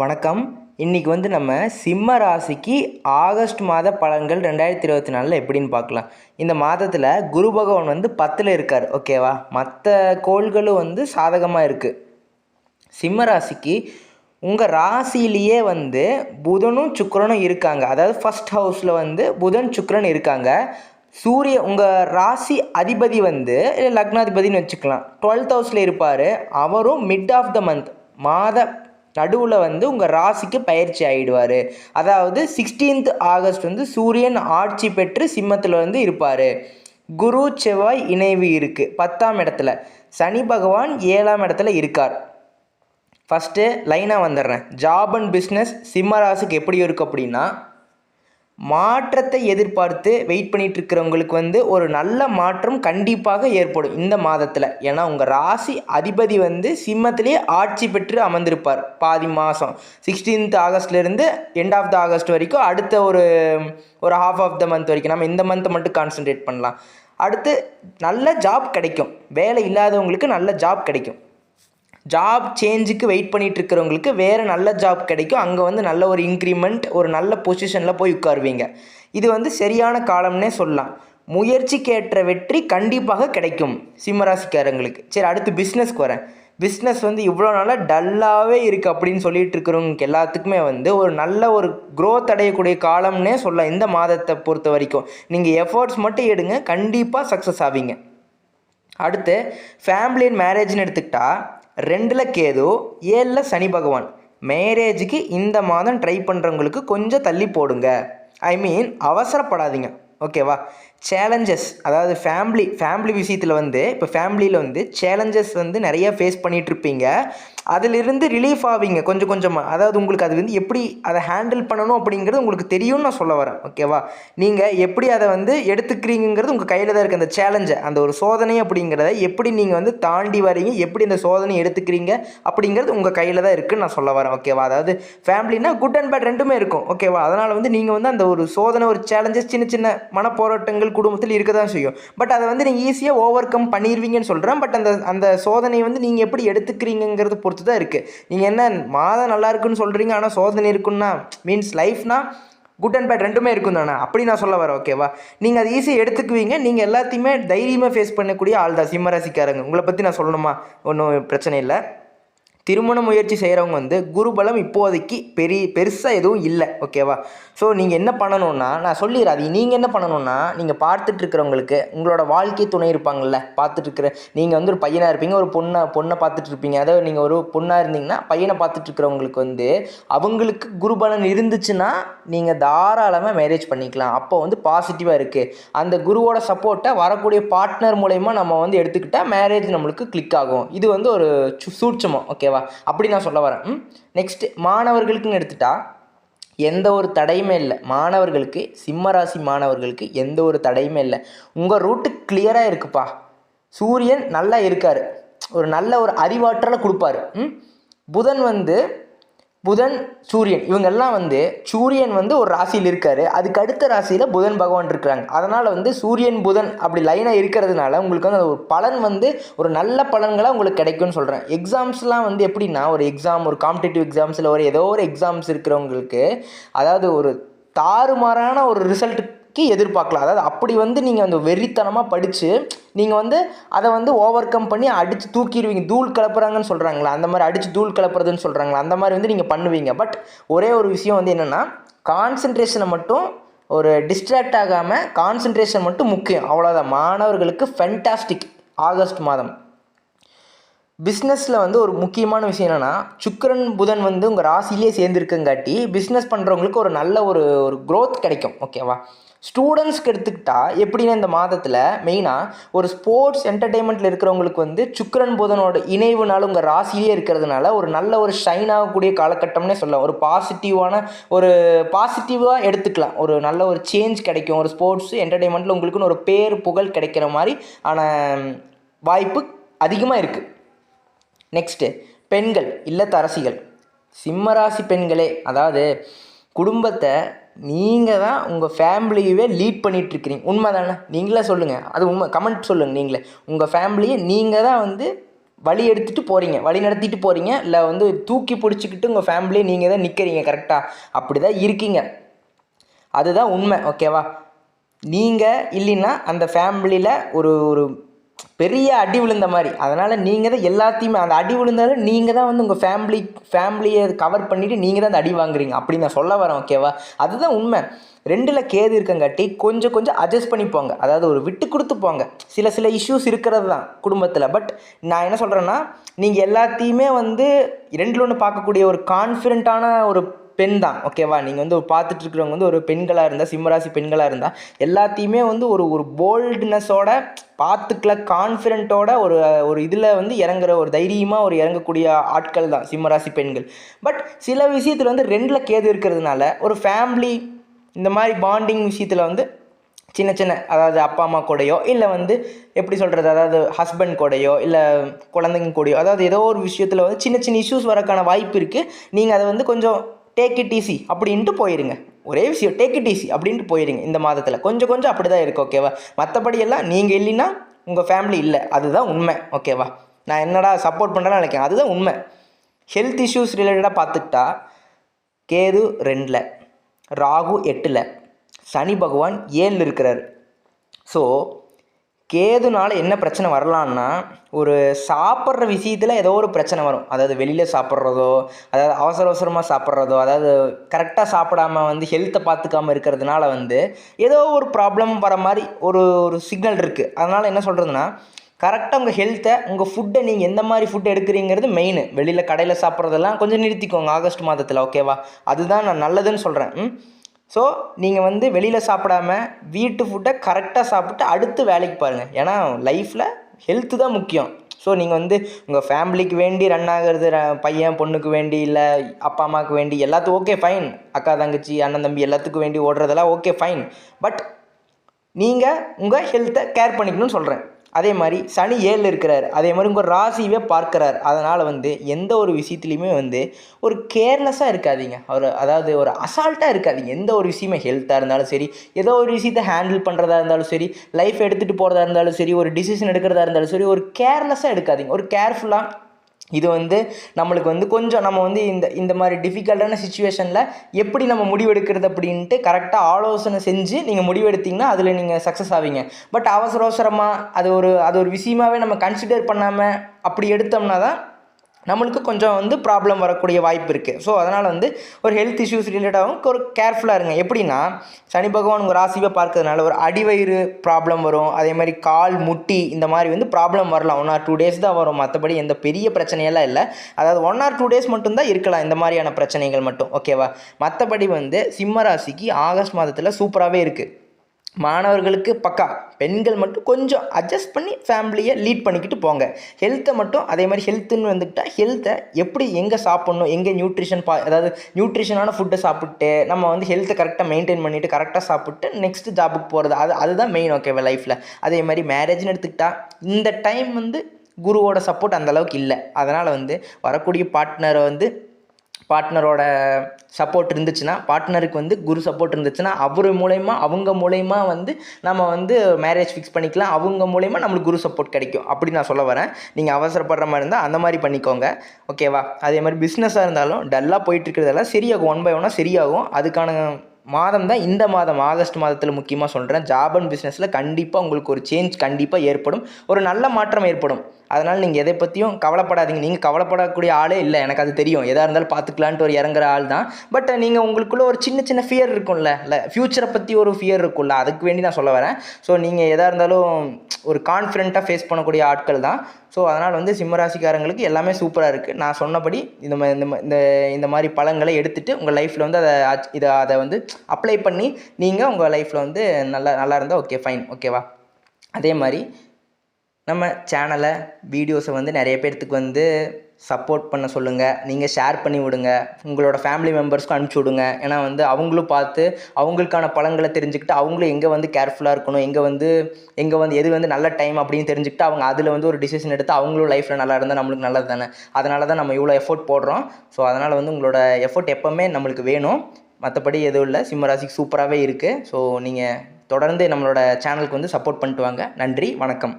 வணக்கம். இன்றைக்கி வந்து நம்ம சிம்ம ராசிக்கு ஆகஸ்ட் மாத பலன்கள் ரெண்டாயிரத்தி இருபத்தி நாலில் எப்படின்னு பார்க்கலாம். இந்த மாதத்தில் குரு பகவான் வந்து பத்தில் இருக்கார் ஓகேவா மற்ற கோள்களும் வந்து சாதகமாக இருக்குது சிம்ம ராசிக்கு உங்கள் ராசியிலேயே வந்து புதனும் சுக்கரனும் இருக்காங்க. அதாவது ஃபஸ்ட் ஹவுஸில் வந்து புதன் சுக்கரன் இருக்காங்க. சூரிய உங்கள் ராசி அதிபதி வந்து இல்லை லக்னாதிபதினு வச்சுக்கலாம். டுவெல்த் ஹவுஸில் இருப்பார். அவரும் மிட் ஆஃப் த மந்த் மாத நடுவில் வந்து உங்கள் ராசிக்கு பயிற்சி ஆகிடுவார் அதாவது சிக்ஸ்டீன்த் ஆகஸ்ட் வந்து சூரியன் ஆட்சி பெற்று சிம்மத்தில் வந்து இருப்பார். குரு செவ்வாய் இணைவு இருக்குது பத்தாம் இடத்துல. சனி பகவான் ஏழாம் இடத்துல இருக்கார். ஃபஸ்ட்டு லைனாக வந்துடுறேன். ஜாப் அண்ட் பிஸ்னஸ் சிம்ம ராசிக்கு எப்படி இருக்கும் அப்படின்னா மாற்றத்தை எதிர்பார்த்து வெயிட் பண்ணிட்டு இருக்கிறவங்களுக்கு வந்து ஒரு நல்ல மாற்றம் கண்டிப்பாக ஏற்படும் இந்த மாதத்தில். ஏன்னா உங்கள் ராசி அதிபதி வந்து சிம்மத்திலே ஆட்சி பெற்று அமர்ந்திருப்பார். பாதி மாதம் சிக்ஸ்டீன்த் ஆகஸ்ட்லேருந்து எண்ட் ஆஃப் த ஆகஸ்ட் வரைக்கும் அடுத்த ஒரு ஒரு ஹாஃப் ஆஃப் த மந்த் வரைக்கும். நம்ம இந்த மந்த்தை மட்டும் கான்சன்ட்ரேட் பண்ணலாம். அடுத்து நல்ல ஜாப் கிடைக்கும். வேலை இல்லாதவங்களுக்கு நல்ல ஜாப் கிடைக்கும். ஜாப் சேஞ்சுக்கு வெயிட் பண்ணிட்டு இருக்கிறவங்களுக்கு வேறு நல்ல ஜாப் கிடைக்கும். அங்கே வந்து நல்ல ஒரு இன்க்ரிமெண்ட் ஒரு நல்ல பொசிஷனில் போய் உட்காருவீங்க. இது வந்து சரியான காலம்னே சொல்லலாம். முயற்சிக்கேற்ற வெற்றி கண்டிப்பாக கிடைக்கும் சிம்மராசிக்காரங்களுக்கு. சரி அடுத்து பிஸ்னஸ்க்கு வரேன். பிஸ்னஸ் வந்து இவ்வளோ நாளாக டல்லாகவே இருக்குது அப்படின்னு சொல்லிட்டு இருக்கிறவங்களுக்கு எல்லாத்துக்குமே வந்து ஒரு நல்ல ஒரு க்ரோத் அடையக்கூடிய காலம்னே சொல்லலாம். இந்த மாதத்தை பொறுத்த வரைக்கும். நீங்கள் எஃபர்ட்ஸ் மட்டும் எடுங்க. கண்டிப்பாக சக்ஸஸ் ஆவீங்க. அடுத்து ஃபேமிலி அண்ட் மேரேஜ்னு எடுத்துக்கிட்டால் ரெண்டில் கேது ஏழில் சனி பகவான். மேரேஜுக்கு இந்த மாதம் ட்ரை பண்ணுறவங்களுக்கு கொஞ்சம் தள்ளி போடுங்க. ஐ மீன் அவசரப்படாதீங்க. ஓகேவா சேலஞ்சஸ் அதாவது ஃபேமிலி ஃபேமிலி விஷயத்தில் வந்து இப்போ ஃபேமிலியில் வந்து சேலஞ்சஸ் வந்து நிறைய ஃபேஸ் பண்ணிகிட்ருப்பீங்க அதிலிருந்து ரிலீஃப் ஆவீங்க கொஞ்சம் கொஞ்சமாக அதாவது உங்களுக்கு அது வந்து எப்படி அதை ஹேண்டில் பண்ணணும் அப்படிங்கிறது உங்களுக்கு தெரியும்னு நான் சொல்ல வரேன் ஓகேவா நீங்கள் எப்படி அதை வந்து எடுத்துக்கிறீங்கிறது உங்கள் கையில் தான் இருக்குது அந்த சேலஞ்சை அந்த ஒரு சோதனை அப்படிங்கிறத எப்படி நீங்கள் வந்து தாண்டி வரீங்க எப்படி இந்த சோதனை எடுத்துக்கிறீங்க அப்படிங்கிறது உங்கள் கையில் தான் இருக்குதுன்னு நான் சொல்ல வரேன் ஓகேவா அதாவது ஃபேமிலினா குட் அண்ட் பேட் ரெண்டுமே இருக்கும் ஓகேவா அதனால் வந்து நீங்கள் வந்து அந்த ஒரு சோதனை ஒரு சேலஞ்சஸ் சின்ன சின்ன மனப்போராட்டங்கள் குடும்பத்தில் இருக்க தான் செய்யும். பட் அதை வந்து நீங்கள் ஈஸியாக ஓவர் கம் பண்ணிடுவீங்கன்னு சொல்கிறேன் பட் அந்த அந்த சோதனையை வந்து நீங்கள் எப்படி எடுத்துக்கிறீங்கிறத பொறுத்து பொறுத்து தான் இருக்குது நீங்கள் என்ன மாதம் நல்லா இருக்குன்னு சொல்கிறீங்க ஆனால் சோதனை இருக்குன்னா மீன்ஸ் லைஃப்னா குட் அண்ட் பேட் ரெண்டுமே இருக்கும் தானே அப்படி நான் சொல்ல வரேன் ஓகேவா நீங்கள் அதை ஈஸியாக எடுத்துக்குவீங்க நீங்கள் எல்லாத்தையுமே தைரியமாக ஃபேஸ் பண்ணக்கூடிய ஆள் தான் சிம்மராசிக்காரங்க உங்களை பற்றி நான் சொல்லணுமா? ஒன்றும் பிரச்சனை இல்லை. திருமண முயற்சி செய்கிறவங்க வந்து குருபலம் இப்போதைக்கு பெரிய பெருசாக எதுவும் இல்லை ஓகேவா? ஸோ நீங்கள் என்ன பண்ணணும்னா நான் சொல்லிடுறேன் அது நீங்கள் என்ன பண்ணணும்னா நீங்கள் பார்த்துட்டு இருக்கிறவங்களுக்கு உங்களோட வாழ்க்கை துணை இருப்பாங்கள்ல பார்த்துட்டு இருக்கிற நீங்கள் வந்து ஒரு பையனாக இருப்பீங்க ஒரு பொண்ணை பொண்ணை பார்த்துட்டு இருப்பீங்க அதாவது நீங்கள் ஒரு பொண்ணாக இருந்தீங்கன்னா பையனை பார்த்துட்டு இருக்கிறவங்களுக்கு வந்து அவங்களுக்கு குருபலன் இருந்துச்சுன்னா நீங்கள் தாராளமாக மேரேஜ் பண்ணிக்கலாம். அப்போ வந்து பாசிட்டிவாக இருக்குது அந்த குருவோட சப்போர்ட்டை வரக்கூடிய பார்ட்னர் மூலயமா நம்ம வந்து எடுத்துக்கிட்டால் மேரேஜ் நம்மளுக்கு கிளிக் ஆகும். இது வந்து ஒரு சு- சூட்சமம் ஓகேவா? அப்படி நான் சொல்ல வரேன். நெக்ஸ்ட் மாணவர்களுக்குன்னு எடுத்துட்டா எந்த ஒரு தடையுமே இல்லை. மாணவர்களுக்கு சிம்மராசி மாணவர்களுக்கு எந்த ஒரு தடையுமே இல்லை. உங்கள் ரூட்டு கிளியராக இருக்குப்பா. சூரியன் நல்லா இருக்கார். ஒரு நல்ல ஒரு அறிவாற்றலை கொடுப்பாரு. புதன் வந்து புதன் சூரியன். இவங்கெல்லாம் வந்து சூரியன் வந்து ஒரு ராசியில் இருக்கார். அதுக்கு அடுத்த ராசியில் புதன் பகவான் இருக்கிறாங்க. அதனால் வந்து சூரியன் புதன் அப்படி லைனாக இருக்கிறதுனால உங்களுக்கு வந்து அந்த ஒரு பலன் வந்து ஒரு நல்ல பலன்களாக உங்களுக்கு கிடைக்கும்னு சொல்கிறேன் எக்ஸாம்ஸ்லாம் வந்து எப்படின்னா ஒரு எக்ஸாம் ஒரு காம்படிட்டிவ் எக்ஸாம்ஸில் ஒரு ஏதோ ஒரு எக்ஸாம்ஸ் இருக்கிறவங்களுக்கு அதாவது ஒரு தாறுமாறான ஒரு ரிசல்ட் ரிசல்ட்டுக்கு எதிர்பார்க்கலாம். அதாவது அப்படி வந்து நீங்கள் அந்த வெறித்தனமாக படித்து நீங்கள் வந்து அதை வந்து ஓவர் கம் பண்ணி அடித்து தூக்கிடுவீங்க. தூள் கிளப்புறாங்கன்னு சொல்கிறாங்களா அந்த மாதிரி அடித்து தூள் கிளப்புறதுன்னு சொல்கிறாங்களா அந்த மாதிரி வந்து நீங்கள் பண்ணுவீங்க. பட் ஒரே ஒரு விஷயம் வந்து என்னென்னா கான்சன்ட்ரேஷனை மட்டும் ஒரு டிஸ்ட்ராக்ட் ஆகாமல் கான்சன்ட்ரேஷன் மட்டும் முக்கியம். அவ்வளோதான் மாணவர்களுக்கு ஃபென்டாஸ்டிக் ஆகஸ்ட் மாதம். பிஸ்னஸில் வந்து ஒரு முக்கியமான விஷயம் என்னென்னா சுக்கரன் புதன் வந்து உங்கள் ராசிலேயே சேர்ந்துருக்குங்காட்டி பிஸ்னஸ் பண்ணுறவங்களுக்கு ஒரு நல்ல ஒரு ஒரு க்ரோத் கிடைக்கும் ஓகேவா ஸ்டூடெண்ட்ஸ்க்கு எடுத்துக்கிட்டால் எப்படின்னா இந்த மாதத்தில் மெயினாக ஒரு ஸ்போர்ட்ஸ் என்டர்டெயின்மெண்ட்டில் இருக்கிறவங்களுக்கு வந்து சுக்கரன் புதனோட இணைவுனால உங்கள் ராசியிலே இருக்கிறதுனால ஒரு நல்ல ஒரு ஷைன் ஆகக்கூடிய காலகட்டம்னே சொல்லலாம். ஒரு பாசிட்டிவான ஒரு பாசிட்டிவாக எடுத்துக்கலாம். ஒரு நல்ல ஒரு சேஞ்ச் கிடைக்கும். ஒரு ஸ்போர்ட்ஸ் என்டர்டெயின்மெண்ட்டில் உங்களுக்குன்னு ஒரு பேர் புகழ் கிடைக்கிற மாதிரி ஆன வாய்ப்பு அதிகமாக இருக்குது நெக்ஸ்ட்டு பெண்கள் இல்லத்தரசிகள். சிம்மராசி பெண்களே அதாவது குடும்பத்தை நீங்கள் தான் உங்கள் ஃபேமிலியவே லீட் பண்ணிகிட்ருக்கிறீங்க உண்மை தானே நீங்களே சொல்லுங்கள் அது உண்மை. கமெண்ட் சொல்லுங்கள் நீங்களே. உங்கள் ஃபேமிலியை நீங்கள் தான் வந்து வழி எடுத்துகிட்டு போகிறீங்க வழி நடத்திட்டு போகிறீங்க இல்லை வந்து தூக்கி பிடிச்சிக்கிட்டு உங்கள் ஃபேமிலியை நீங்கள் தான் நிற்கிறீங்க கரெக்டாக அப்படி தான் இருக்கீங்க. அதுதான் உண்மை. ஓகேவா நீங்கள் இல்லைன்னா அந்த ஃபேமிலியில் ஒரு ஒரு பெரிய அடி விழுந்த மாதிரி. அதனால் நீங்கள் தான் எல்லாத்தையுமே அந்த அடி விழுந்தாலும் நீங்கள் தான் வந்து உங்கள் ஃபேமிலி ஃபேமிலியை கவர் பண்ணிவிட்டு நீங்கள் தான் அந்த அடி வாங்குறீங்க. அப்படி நான் சொல்ல வரேன் ஓகேவா அதுதான் உண்மை. ரெண்டில் கேது இருக்கங்காட்டி கொஞ்சம் கொஞ்சம் அட்ஜஸ்ட் பண்ணி போங்க. அதாவது ஒரு விட்டு கொடுத்து போங்க. சில சில இஷ்யூஸ் இருக்கிறது தான் குடும்பத்தில். பட் நான் என்ன சொல்கிறேன்னா நீங்கள் எல்லாத்தையுமே வந்து ரெண்டில் ஒன்று பார்க்கக்கூடிய ஒரு கான்ஃபிடென்ட்டான ஒரு பெண் தான் ஓகேவா நீங்கள் வந்து பார்த்துட்டு இருக்கிறவங்க வந்து ஒரு பெண்களாக இருந்தால் சிம்மராசி பெண்களாக இருந்தால் எல்லாத்தையுமே வந்து ஒரு ஒரு போல்டுனஸோட பார்த்துக்கல கான்ஃபிடென்ட்டோட ஒரு ஒரு இதில் வந்து இறங்குற ஒரு தைரியமாக ஒரு இறங்கக்கூடிய ஆட்கள் தான் சிம்மராசி பெண்கள். பட் சில விஷயத்தில் வந்து ரெண்டில் கேது இருக்கிறதுனால ஒரு ஃபேமிலி இந்த மாதிரி பாண்டிங் விஷயத்தில் வந்து சின்ன சின்ன அதாவது அப்பா அம்மா கூடயோ இல்லை வந்து எப்படி சொல்கிறது அதாவது ஹஸ்பண்ட் கூடயோ இல்லை குழந்தைங்க கூடயோ அதாவது ஏதோ ஒரு விஷயத்தில் வந்து சின்ன சின்ன இஷ்யூஸ் வரக்கான வாய்ப்பு இருக்குது நீங்கள் அதை வந்து கொஞ்சம் டேக் இட் ஈஸி அப்படின்ட்டு போயிருங்க. ஒரே விஷயம் டேக் இட் ஈஸி அப்படின்ட்டு போயிருங்க. இந்த மாதத்தில். கொஞ்சம் கொஞ்சம் அப்படி தான் இருக்குது ஓகேவா மற்றபடி எல்லாம் நீங்கள் இல்லைன்னா உங்கள் ஃபேமிலி இல்லை. அதுதான் உண்மை ஓகேவா நான் என்னடா சப்போர்ட் பண்ணுறேன்னு நினைக்கிறேன். அதுதான் உண்மை. ஹெல்த் இஷ்யூஸ் ரிலேட்டடாக பார்த்துக்கிட்டா கேது ரெண்டில் ராகு எட்டில் சனி பகவான் ஏழில் இருக்கிறார். ஸோ கேதுனால என்ன பிரச்சனை வரலான்னா ஒரு சாப்பிட்ற விஷயத்தில் ஏதோ ஒரு பிரச்சனை வரும். அதாவது வெளியில் சாப்பிட்றதோ அதாவது அவசர அவசரமாக சாப்பிட்றதோ அதாவது கரெக்டாக சாப்பிடாம வந்து ஹெல்த்தை பார்த்துக்காம இருக்கிறதுனால வந்து ஏதோ ஒரு ப்ராப்ளம் வர மாதிரி ஒரு ஒரு சிக்னல் இருக்குது அதனால் என்ன சொல்கிறதுனா கரெக்டாக உங்கள் ஹெல்த்தை உங்கள் ஃபுட்டை நீங்கள் எந்த மாதிரி ஃபுட் எடுக்கிறீங்கிறது மெயின் வெளியில் கடையில் சாப்பிட்றதெல்லாம் கொஞ்சம் நிறுத்திக்கோங்க ஆகஸ்ட் மாதத்தில் ஓகேவா அதுதான் நான் நல்லதுன்னு சொல்கிறேன் ம்? ஸோ நீங்கள் வந்து வெளியில் சாப்பிடாம வீட்டு ஃபுட்டை கரெக்டாக சாப்பிட்டு அடுத்து வேலைக்கு பாருங்கள் ஏன்னா லைஃப்பில் ஹெல்த்து தான் முக்கியம். ஸோ நீங்கள் வந்து உங்கள் ஃபேமிலிக்கு வேண்டி ரன் ஆகிறது பையன் பொண்ணுக்கு வேண்டி இல்லை அப்பா அம்மாவுக்கு வேண்டி எல்லாத்துக்கும் ஓகே ஃபைன் அக்கா தங்கச்சி அண்ணன் தம்பி எல்லாத்துக்கும் வேண்டி ஓடுறதெல்லாம் ஓகே ஃபைன் பட் நீங்கள் உங்கள் ஹெல்த்தை கேர் பண்ணிக்கணும்னு சொல்கிறேன் அதே மாதிரி சனி ஏழில் இருக்கிறார். அதே மாதிரி உங்கள் ராசியவே பார்க்குறார். அதனால் வந்து எந்த ஒரு விஷயத்துலையுமே வந்து ஒரு கேர்லெஸ்ஸாக இருக்காதிங்க. ஒரு அதாவது ஒரு அசால்ட்டாக இருக்காதிங்க. எந்த ஒரு விஷயமே ஹெல்த்தாக இருந்தாலும் சரி ஏதோ ஒரு விஷயத்தை ஹேண்டில் பண்ணுறதா இருந்தாலும் சரி லைஃப் எடுத்துகிட்டு போகிறதா இருந்தாலும் சரி ஒரு டிசிஷன் எடுக்கிறதா இருந்தாலும் சரி ஒரு கேர்லெஸ்ஸாக எடுக்காதீங்க. ஒரு கேர்ஃபுல்லாக இது வந்து நம்மளுக்கு வந்து கொஞ்சம் நம்ம வந்து இந்த இந்த மாதிரி டிஃபிகல்ட்டான சுச்சுவேஷனில் எப்படி நம்ம முடிவெடுக்கிறது அப்படின்ட்டு கரெக்டாக ஆலோசனை செஞ்சு நீங்கள் முடிவெடுத்தீங்கன்னா அதில் நீங்கள் சக்ஸஸ் ஆவீங்க. பட் அவசர அவசரமாக அது ஒரு அது ஒரு விஷயமாவே நம்ம கன்சிடர் பண்ணாமல் அப்படி எடுத்தோம்னா தான் நம்மளுக்கு கொஞ்சம் வந்து ப்ராப்ளம் வரக்கூடிய வாய்ப்பு இருக்குது ஸோ அதனால் வந்து ஒரு ஹெல்த் இஷ்யூஸ் ரிலேட்டாகவும் ஒரு கேர்ஃபுல்லாக இருங்க. எப்படின்னா சனி பகவான் உங்கள் ராசிவை பார்க்கறதுனால ஒரு அடிவயிறு ப்ராப்ளம் வரும். அதே மாதிரி கால் முட்டி இந்த மாதிரி வந்து ப்ராப்ளம் வரலாம். ஒன் ஆர் டூ டேஸ் தான் வரும். மற்றபடி எந்த பெரிய பிரச்சனையெல்லாம் இல்லை. அதாவது ஒன் ஆர் டூ டேஸ் மட்டும்தான் இருக்கலாம். இந்த மாதிரியான பிரச்சனைகள் மட்டும். ஓகேவா மற்றபடி வந்து சிம்ம ராசிக்கு ஆகஸ்ட் மாதத்தில் சூப்பராகவே இருக்குது மாணவர்களுக்கு பக்கா. பெண்கள் மட்டும் கொஞ்சம் அட்ஜஸ்ட் பண்ணி ஃபேமிலியை லீட் பண்ணிக்கிட்டு போங்க. ஹெல்த்தை மட்டும் அதே மாதிரி ஹெல்த்துன்னு வந்துக்கிட்டால் ஹெல்த்தை எப்படி எங்கே சாப்பிட்ணும் எங்கே நியூட்ரிஷன் பா அதாவது நியூட்ரிஷனான ஃபுட்டை சாப்பிட்டு நம்ம வந்து ஹெல்த்தை கரெக்டாக மெயின்டைன் பண்ணிவிட்டு கரெக்டாக சாப்பிட்டு நெக்ஸ்ட் ஜாபுக்கு போகிறது அது அதுதான் மெயின் ஓகேவா லைஃப்பில் அதே மாதிரி மேரேஜ்னு எடுத்துக்கிட்டால் இந்த டைம் வந்து குருவோட சப்போர்ட் அந்த அளவுக்கு இல்லை. அதனால் வந்து வரக்கூடிய பார்ட்னரை வந்து பார்ட்னரோட சப்போர்ட் இருந்துச்சுன்னா பார்ட்னருக்கு வந்து குரு சப்போர்ட் இருந்துச்சுன்னா அவர் மூலயமா அவங்க மூலயமா வந்து நம்ம வந்து மேரேஜ் ஃபிக்ஸ் பண்ணிக்கலாம். அவங்க மூலயமா நம்மளுக்கு குரு சப்போர்ட் கிடைக்கும். அப்படி நான் சொல்ல வரேன். நீங்கள் அவசரப்படுற மாதிரி இருந்தால் அந்த மாதிரி பண்ணிக்கோங்க. ஓகேவா அதே மாதிரி பிஸ்னஸாக இருந்தாலும் டல்லாக போயிட்டு இருக்கிறதெல்லாம் சரியாகும். ஒன் பை ஒன்னாக சரியாகும். அதுக்கான மாதம் தான் இந்த மாதம். ஆகஸ்ட் மாதத்தில் முக்கியமாக சொல்கிறேன் ஜாப் அண்ட் பிஸ்னஸில் கண்டிப்பாக உங்களுக்கு ஒரு சேஞ்ச் கண்டிப்பாக ஏற்படும். ஒரு நல்ல மாற்றம் ஏற்படும். அதனால் நீங்கள் எதை பற்றியும் கவலைப்படாதீங்க. நீங்கள் கவலைப்படக்கூடிய ஆளே இல்லை. எனக்கு அது தெரியும். எதாக இருந்தாலும் பார்த்துக்கலான்ட்டு ஒரு இறங்குற ஆள் தான். பட் நீங்கள் உங்களுக்குள்ளே ஒரு சின்ன சின்ன ஃபியர் இருக்கும்ல. இல்லை ஃப்யூச்சரை பற்றி ஒரு ஃபியர் இருக்கும்ல. அதுக்கு வேண்டி நான் சொல்ல வரேன். ஸோ நீங்கள் எதாக இருந்தாலும் ஒரு கான்ஃபிடென்ட்டாக ஃபேஸ் பண்ணக்கூடிய ஆட்கள் தான். ஸோ அதனால் வந்து சிம்மராசிக்காரங்களுக்கு எல்லாமே சூப்பராக இருக்குது நான் சொன்னபடி இந்த இந்த இந்த இந்த மாதிரி பழங்களை எடுத்துகிட்டு உங்கள் லைஃப்பில் வந்து அதை ஆச்- இதை அதை வந்து அப்ளை பண்ணி நீங்கள் உங்கள் லைஃப்பில் வந்து நல்லா நல்லா இருந்தால் ஓகே ஃபைன் ஓகேவா அதே மாதிரி நம்ம சேனலை வீடியோஸை வந்து நிறைய பேர்த்துக்கு வந்து சப்போர்ட் பண்ண சொல்லுங்கள் நீங்கள் ஷேர் பண்ணி விடுங்க. உங்களோட ஃபேமிலி மெம்பர்ஸ்க்கும் அனுப்பிச்சி விடுங்க. ஏன்னா வந்து அவங்களும் பார்த்து அவங்களுக்கான பழங்களை தெரிஞ்சுக்கிட்டு அவங்களும் எங்கே வந்து கேர்ஃபுல்லாக இருக்கணும் எங்கே வந்து எங்கே வந்து எது வந்து நல்ல டைம் அப்படின்னு தெரிஞ்சுக்கிட்டு அவங்க அதில் வந்து ஒரு டிசிஷன் எடுத்து அவங்களும் லைஃப்பில் நல்லா இருந்தால் நம்மளுக்கு நல்லது தானே. அதனால தான் நம்ம இவ்வளோ எஃபோர்ட் போடுறோம். ஸோ அதனால் வந்து உங்களோட எஃபோர்ட் எப்போவுமே நம்மளுக்கு வேணும். மற்றபடி எதுவும் இல்லை. சிம்மராசிக்கு சூப்பராகவே இருக்குது ஸோ நீங்கள் தொடர்ந்து நம்மளோட சேனலுக்கு வந்து சப்போர்ட் பண்ணிட்டு வாங்க. நன்றி வணக்கம்.